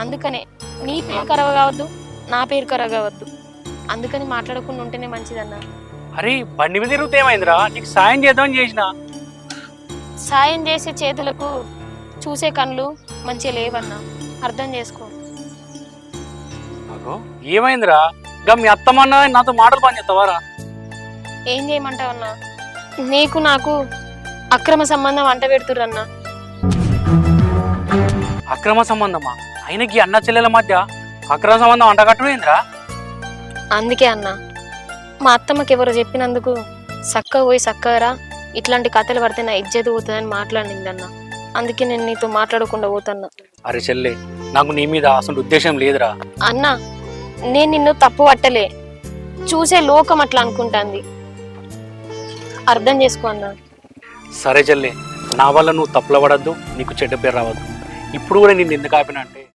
అందుకనే నీ పేరు ఖరాబ్ కావద్దు నా పేరు ఖరాబ్ కావద్దు. అందుకని మాట్లాడకుండా ఉంటేనే మంచిదన్నా. అరే బండి మీద తిరుగుతే ఏమైందిరా? నీకు సాయం చేద్దామని చేసిన. సాయం చేసే చేతులకు చూసే కళ్ళు మంచిగా లేవన్నా. అర్థం చేసుకో. ఏమైందిరా? గా మీ అత్తమన్న నాతో మాటలు పని చేస్తావారా? ఏం చేయమంటావన్నా? నీకు నాకు అక్రమ సంబంధం అంట పెడుతురన్నా అక్రమ సంబంధమా? ఆయనకి అన్న చెల్లెల మధ్య అక్రమ సంబంధం అంటగట్టమైందిరా. అందుకే అన్నా మా అత్తమ్మకి ఎవరో చెప్పినందుకు చక్కగా పోయి చక్కగా ఇట్లాంటి కథలు పడితే నా ఇజ్జత్ పోతుందని మాట్లాడిందన్న. అందుకే నేను నీతో మాట్లాడకుండా పోతున్నా. అరే చెల్లె నాకు నీ మీద అసలు ఉద్దేశం లేదురా. అన్నా నేను నిన్ను తప్పు పట్టలే. చూసే లోకం అట్లా అనుకుంటాంది. అర్థం చేసుకో అన్నా. సరే చెల్లె నా వల్ల నువ్వు తప్పుల పడద్దు నీకు చెడ్డ పేరు రావద్దు. ఇప్పుడు కూడా నేను ఎందుకు ఆపినా అంటే